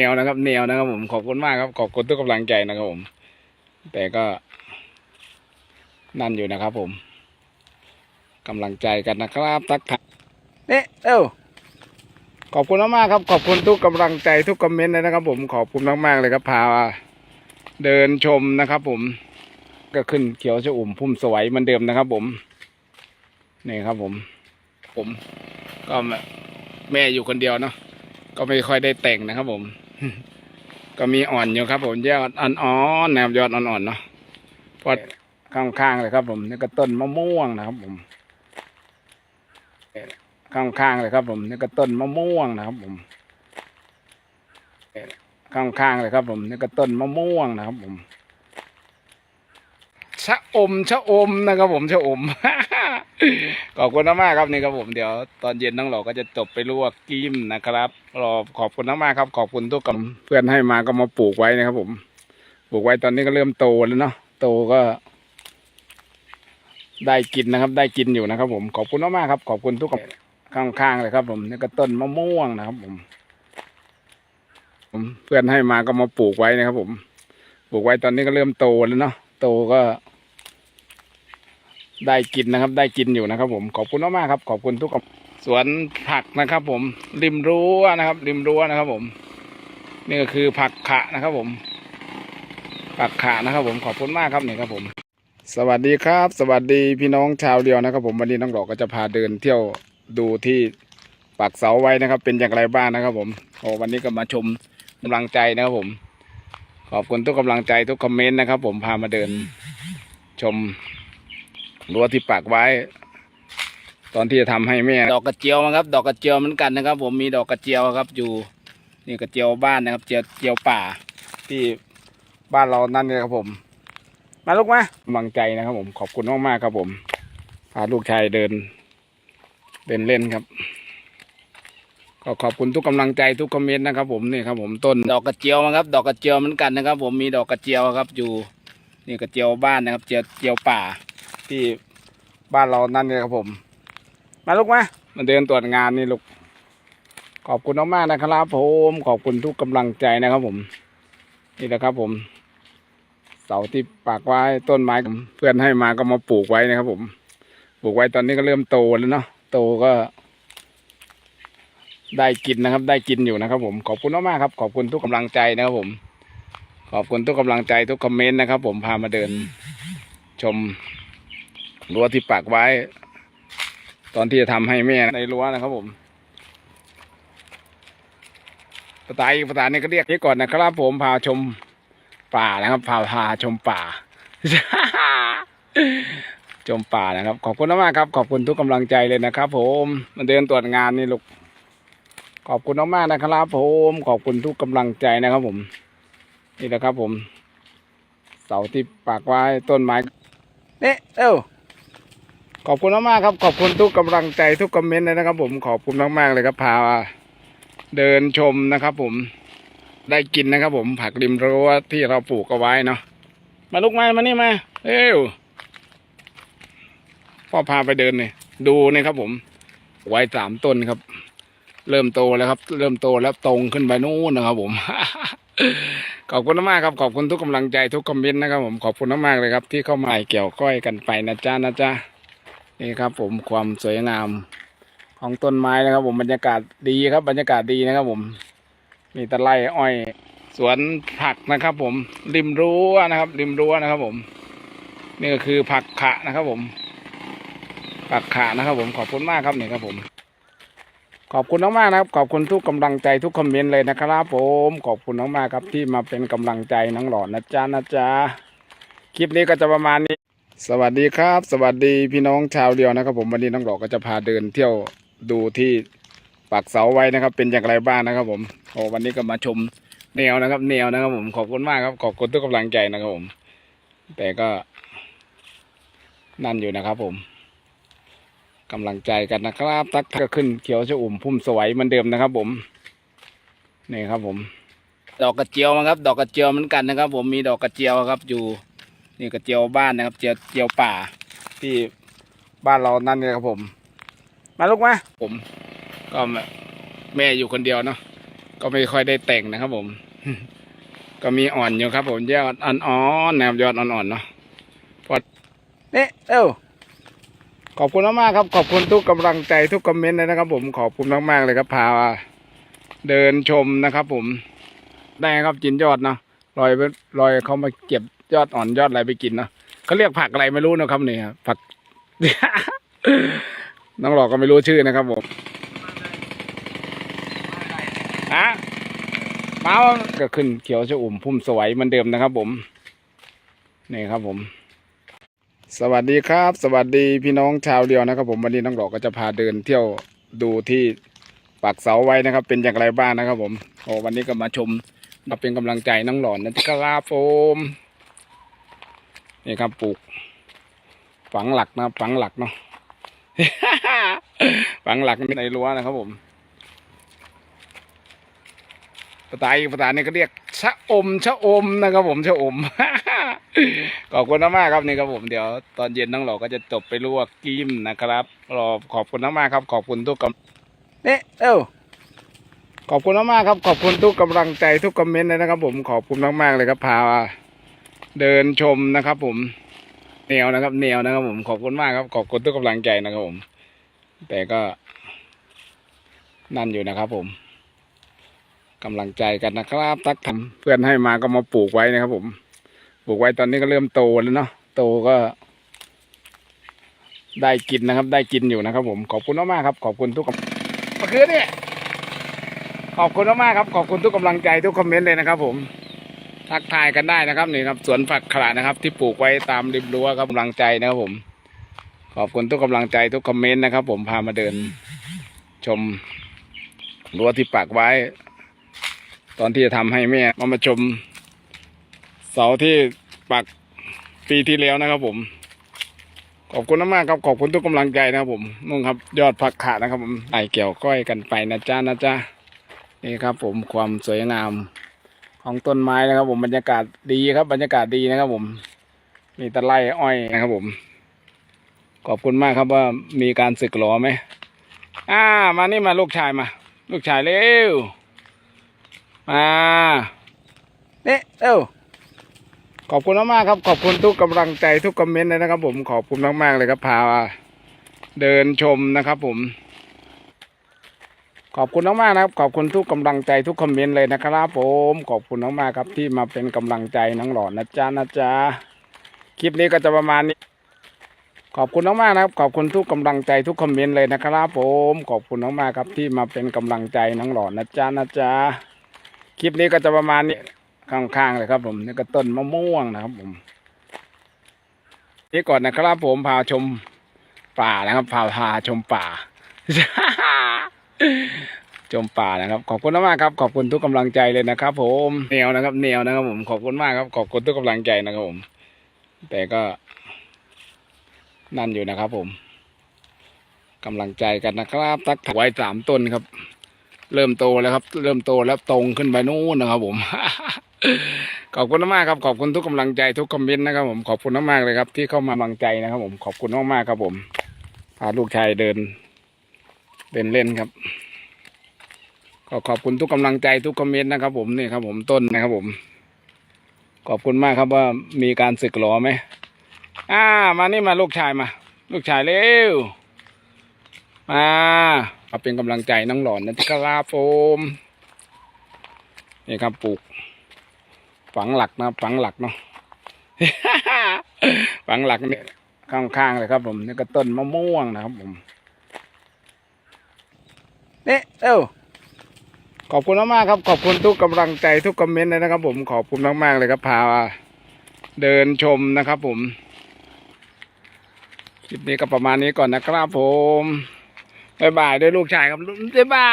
แนวนะครับแนวนะครับผมขอบคุณมากครับขอบคุณทุกกำลังใจนะครับผม แต่ก็ นั่นอยู่นะครับ ผมกำลังใจกันนะครับทักทายนี่เอ้าขอบคุณมากครับ ขอบคุณทุกกำลังใจทุกคอมเมนต์เลยนะครับ ผมขอบคุณมากๆเลยครับพาเดินชมนะครับ ผม ก็ขึ้นเขียวชอุ่มพุ่มสวยเหมือนเดิมนะครับ ผมนี่ครับ ผม ผม ก็แม่แม่อยู่คนเดียวเนาะก็ไม่ค่อยได้แต่งนะครับผม ก็มีอ่อนอยู่ครับ ผมยอดอ่อนๆนะครับยอดอ่อนๆเนาะพอข้างๆเลยครับ ผมนี่ก็ต้นมะม่วงนะครับ ผมข้างๆเลยครับ ผมนี่ก็ต้นมะม่วงนะครับ ผมข้างๆเลยครับ ผมนี่ก็ต้นมะม่วงนะครับ ผมชะอมชะอมนะครับ ผมชะอม ขอบคุณมากๆครับนี่ครับผมเดี๋ยวตอนเย็นน้องหลอก็จะจบไปลวกกิ้มนะครับรอขอบคุณมากๆครับ ขอบคุณทุกกำเพื่อนให้มาก็มาปลูกไว้นะครับ ผม ปลูกไว้ตอนนี้ก็เริ่มโตแล้วเนาะโตก็ ได้กินนะครับ ได้กินอยู่นะครับ ผมขอบคุณมากๆครับ ขอบคุณทุกกำข้างๆเลยครับ ผมนี่ก็ต้นมะม่วงนะครับ ผมผมเพื่อนให้มาก็มาปลูกไว้นะครับ ผม ปลูกไว้ตอนนี้ก็เริ่มโตแล้วเนาะโตก็ ได้กินนะครับ ได้กินอยู่นะครับ ผมขอบคุณมากๆครับ ขอบคุณทุกคนสวนผักนะครับ ผมริมรั้วนะครับ ริมรั้วนะครับ ผม นี่ก็คือผักขะนะครับ ผม ผักขะนะครับ ผมขอบคุณมากครับนี่ครับผม สวัสดีครับ สวัสดีพี่น้องชาวเดียวนะครับ ผมวันนี้น้องดอกก็จะพาเดินเที่ยวดูที่ปักเสาไว้นะครับ เป็นอย่างไรบ้างนะครับ ผมโอ้วันนี้ก็มาชมกำลังใจนะครับ ผม ขอบคุณทุกกำลังใจทุกคอมเมนต์นะครับ ผมพามาเดินชม รั้วที่ปักไว้ ตอนที่จะทำให้แม่ ดอกกระเจียวนะครับ ดอกกระเจียวเหมือนกันนะครับ ผมมีดอกกระเจียวครับ อยู่นี่กระเจียวบ้านนะครับ เจียวเจียวป่า ที่บ้านเรานั่นเลยครับผม มาลูกมากำลังใจนะครับ ผมขอบคุณมากๆครับผมพาลูกชายเดิน เดินเล่นครับ ก็ขอบคุณทุกกำลังใจทุกคอมเมนต์นะครับ ผมนี่ครับ ผมต้นดอกกระเจียวนะครับ ดอกกระเจียวเหมือนกันนะครับ ผมมีดอกกระเจียวครับ อยู่นี่กระเจียวบ้านนะครับ เจียวเจียวป่า ที่บ้านเรานั่นเลยครับผม มาลูกมามาเดินตรวจงานนี่ลูก ขอบคุณมากๆนะครับผมขอบคุณทุกกำลังใจนะครับผม นี่แหละครับผม เสาที่ปักไว้ต้นไม้เพื่อนให้มาก็มาปลูกไว้นะครับผม ปลูกไว้ตอนนี้ก็เริ่มโตแล้วเนาะโตก็ได้กินนะครับ ได้กินอยู่นะครับ ผมขอบคุณมากๆครับ ขอบคุณทุกกำลังใจนะครับผม ขอบคุณทุกกำลังใจทุกคอมเมนต์นะครับ ผมพามาเดิน ชม รั้วที่ปักไว้ ตอนที่จะทำให้แม่ในรั้วนะครับผมภาษาอีกภาษานี้ก็เรียกนี้ก่อนนะครับ ผมพาชมป่านะครับพาพาชมป่า ชมป่านะครับ ขอบคุณมากครับ ขอบคุณทุกกำลังใจเลยนะครับ ผมมาเดินตรวจงานนี่ลูกขอบคุณมากๆนะครับ ผมขอบคุณทุกกำลังใจนะครับ ผม นี่แหละครับ ผม เสาที่ปักไว้ต้นไม้เนี่เอ้า ขอบคุณมากๆครับ ขอบคุณทุกกำลังใจทุกคอมเมนต์เลยนะครับ ผมขอบคุณมากๆเลยครับพาเดินชมนะครับ ผมได้กินนะครับ ผมผักริมรั้วที่เราปลูกเอาไว้เนาะมาลูกมามานี่มาเอ้วพ่อพาไปเดินเนี่ยดูนี่ครับ ผม ไว้สามต้นครับ เริ่มโตแล้วครับ เริ่มโตแล้วตรงขึ้นไปนู่นนะครับ ผมขอบคุณมากครับขอบคุณทุกกำลังใจทุกคอมเมนต์นะครับ ผมขอบคุณมากเลยครับ ที่เข้ามาเกี่ยวก้อยกันไปนะจ๊ะนะจ๊ะ นี่ครับผมความสวยงามของต้นไม้นะครับ ผมบรรยากาศดีครับ บรรยากาศดีนะครับ ผมมีตะไลอ้อย สวนผักนะครับ ผมริมรั้วนะครับ ริมรั้วนะครับ ผม นี่ก็คือผักขะนะครับ ผม ผักขะนะครับ ผมขอบคุณมากครับนี่ครับผม ขอบคุณมากๆนะครับ ขอบคุณทุกกำลังใจทุกคอมเมนต์เลยนะครับ ผมขอบคุณมากๆครับที่มาเป็นกำลังใจน้องหลอดนะจ๊ะนะจ๊ะคลิปนี้ก็จะประมาณนี้ สวัสดีครับ สวัสดีพี่น้องชาวเดียวนะครับ ผมวันนี้น้องดอกก็จะพาเดินเที่ยวดูที่ปักเสาไว้นะครับ เป็นอย่างไรบ้างนะครับ ผมโอ้วันนี้ก็มาชมแนวนะครับ แนวนะครับ ผมขอบคุณมากครับขอบคุณทุกกำลังใจนะครับผม แต่ก็นั่นอยู่นะครับ ผมกำลังใจกันนะครับ ตักก็ขึ้นเขียวชอุ่มพุ่มสวยเหมือนเดิมนะครับ ผมนี่ครับผม ดอกกระเจียวนะครับ ดอกกระเจียวเหมือนกันนะครับ ผมมีดอกกระเจียวครับอยู่ นี่กระเจียวบ้านนะครับ เจียวเจียวป่า ที่บ้านเรานั่นเลยครับผม มาลูกมาผม ก็แม่แม่อยู่คนเดียวเนาะก็ไม่ค่อยได้แต่งนะครับผม ก็มีอ่อนอยู่ครับ ผมยอดอ่อนๆนะครับยอดอ่อนๆเนาะพอเนี่ยเอ้าขอบคุณมากๆครับ ขอบคุณทุกกำลังใจทุกคอมเมนต์เลยนะครับ ผมขอบคุณมากๆเลยครับพาเดินชมนะครับ ผมได้ครับกินยอดเนาะลอยไปลอยเขามาเก็บ ยอดอ่อนยอดอะไรไปกินเนาะเขาเรียกผักอะไรไม่รู้นะครับเนี่ยผักน้องหลอกก็ไม่รู้ชื่อนะครับผมฮะมาก็ขึ้นเขียวชะอุ่มพุ่มสวยเหมือนเดิมนะครับผมนี่ครับผม สวัสดีครับ สวัสดีพี่น้องชาวเดียวนะครับ ผมวันนี้น้องหลอกก็จะพาเดินเที่ยวดูที่ปักเสาไว้นะครับ เป็นอย่างไรบ้างนะครับ ผมโอ้วันนี้ก็มาชมมาเป็นกำลังใจน้องหลอนนะครับผม นี่ครับปลูก ฝังหลักนะฝังหลักเนาะฝังหลักในรั้วนะครับผมภาษาอีกภาษานี่ก็เรียกชะอมชะอมนะครับผมชะอมขอบคุณมากครับนี่ครับผมเดี๋ยวตอนเย็นน้องหลอก็จะจบไปลวกกิมนะครับรอขอบคุณมากครับ ขอบคุณทุกกำเนี่ยเอ้าขอบคุณมากครับ ขอบคุณทุกกำลังใจทุกคอมเมนต์เลยนะครับ ผมขอบคุณมากๆเลยครับพา เดินชมนะครับ ผมแนวนะครับ แนวนะครับ ผมขอบคุณมากครับ ขอบคุณทุกกำลังใจนะครับผม แต่ก็นั่นอยู่นะครับผมกำลังใจกันนะครับ ตักทำเพื่อนให้มาก็มาปลูกไว้นะครับ ผม ปลูกไว้ตอนนี้ก็เริ่มโตแล้วเนาะโตก็ ได้กินนะครับ ได้กินอยู่นะครับ ผมขอบคุณมากๆครับ ขอบคุณทุกกำเมื่อคืนนี่ขอบคุณมากๆครับ ขอบคุณทุกกำลังใจทุกคอมเมนต์เลยนะครับ ผม ทักทายกันได้นะครับนี่ครับสวนผักขลานะครับ ที่ปลูกไว้ตามริมรั้วครับกำลังใจนะครับผม ขอบคุณทุกกำลังใจทุกคอมเมนต์นะครับ ผมพามาเดิน ชมรั้วที่ปักไว้ ตอนที่จะทำให้แม่มามาชม เสาที่ปักปีที่แล้วนะครับ ผม ขอบคุณมากๆครับขอบคุณทุกกำลังใจนะครับ ผมนุ่งครับ ยอดผักขานะครับ ผมไอเกี่ยวก้อยกันไปนะจ้านะจ้านี่ครับ ผมความสวยงาม ของต้นไม้นะครับ ผมบรรยากาศดีครับ บรรยากาศดีนะครับผมมีตะไลอ้อยนะครับ ผม ขอบคุณมากครับว่ามีการสึกหรอไหมอ่า มานี่มาลูกชายมา ลูกชายเร็วมาเนี่ยเร็วขอบคุณมากๆครับ ขอบคุณทุกกำลังใจทุกคอมเมนต์เลยนะครับ ผมขอบคุณมากๆเลยครับพาเดินชมนะครับ ผม ขอบคุณมากๆนะครับ ขอบคุณทุกกำลังใจทุกคอมเมนต์เลยนะครับผมขอบคุณมากๆครับที่มาเป็นกำลังใจน้องหลอดนะจ๊ะนะจ๊ะคลิปนี้ก็จะประมาณนี้ ขอบคุณมากๆนะครับ ขอบคุณทุกกำลังใจทุกคอมเมนต์เลยนะครับผมขอบคุณมากๆครับที่มาเป็นกำลังใจน้องหลอดนะจ๊ะนะจ๊ะคลิปนี้ก็จะประมาณนี้ข้างๆเลยครับ ผมนี่ก็ต้นมะม่วงนะครับ ผม นี่ก่อนนะครับ ผมพาชมป่านะครับพาพาชมป่า ชมป่านะครับ ขอบคุณมากครับ ขอบคุณทุกกำลังใจเลยนะครับ ผมแนวนะครับแนวนะครับ ผมขอบคุณมากครับ ขอบคุณทุกกำลังใจนะครับผม แต่ก็ นั่นอยู่นะครับ ผมกำลังใจกันนะครับ ตักไว้สามต้นครับ เริ่มโตแล้วครับ เริ่มโตแล้วตรงขึ้นไปนู่นนะครับ ผมขอบคุณมากครับ ขอบคุณทุกกำลังใจทุกคอมเมนต์นะครับ ผมขอบคุณมากเลยครับ ที่เข้ามากำลังใจนะครับ ผมขอบคุณมากๆครับ ผมพาลูกชายเดิน เดินเล่นครับ ก็ขอบคุณทุกกำลังใจทุกคอมเมนต์นะครับ ผมนี่ครับ ผมต้นนะครับ ผม ขอบคุณมากครับว่ามีการสึกหรอไหมอ่า มานี่มาลูกชายมา ลูกชายเร็วมามาเป็นกำลังใจน้องหลอนนะครับผมนี่ครับปลูก ฝังหลักนะครับฝังหลักเนาะฝังหลักเนี่ยข้างๆเลยครับ ผมนี่ก็ต้นมะม่วงนะครับ ผม นี่เอ้าขอบคุณมากๆครับ ขอบคุณทุกกำลังใจทุกคอมเมนต์เลยนะครับ ผมขอบคุณมากๆเลยครับพาเดินชมนะครับ ผมคลิปนี้ก็ประมาณนี้ก่อนนะครับผมบายบายด้วยลูกชายครับบายบา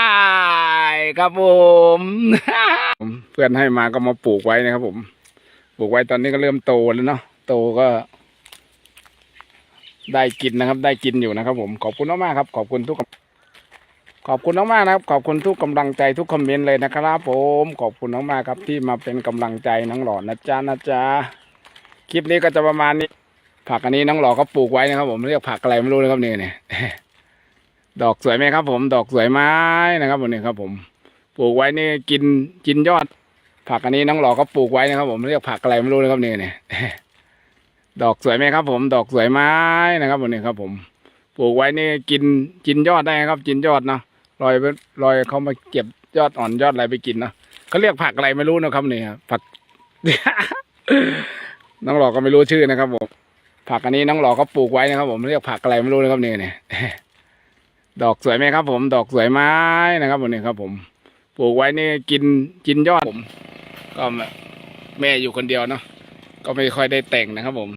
ยครับผม เพื่อนให้มาก็มาปลูกไว้นะครับ ผม ปลูกไว้ตอนนี้ก็เริ่มโตแล้วเนาะโตก็ ได้กินนะครับ ได้กินอยู่นะครับ ผมขอบคุณมากๆครับ ขอบคุณทุกคน ขอบคุณมากๆนะครับ ขอบคุณทุกกำลังใจทุกคอมเมนต์เลยนะครับผม ขอบคุณมากๆครับที่มาเป็นกำลังใจน้องหลอดนะจ๊ะนะจ๊ะคลิปนี้ก็จะประมาณนี้ ผักอันนี้น้องหล่อเขาปลูกไว้นะครับ ผมเรียกผักอะไรไม่รู้นะครับนี่เนี่ยดอกสวยไหมครับ ผม ดอกสวยไม้นะครับผมนี่ครับ ผมปลูกไว้นี่กินกินยอด ผักอันนี้น้องหล่อก็ปลูกไว้นะครับ ผมเรียกผักอะไรไม่รู้นะครับนี่เนี่ยดอกสวยไหมครับ ผม ดอกสวยไม้นะครับผมนี่ครับ ผมปลูกไว้นี่กินกินยอดได้ครับกินยอดเนาะ ลอยไปลอยเขามาเก็บยอดอ่อนยอดอะไรไปกินเนาะเขาเรียกผักอะไรไม่รู้นะครับนี่ครับผักน้องหลอกก็ไม่รู้ชื่อนะครับผมผักอันนี้น้องหลอก็ปลูกไว้นะครับ ผมเรียกผักอะไรไม่รู้นะครับนี่เนี่ยดอกสวยไหมครับ ผมดอกสวยไม้นะครับผมนี่ครับ ผมปลูกไว้นี่กินกินยอดผม ก็แม่อยู่คนเดียวเนาะก็ไม่ค่อยได้แต่งนะครับผม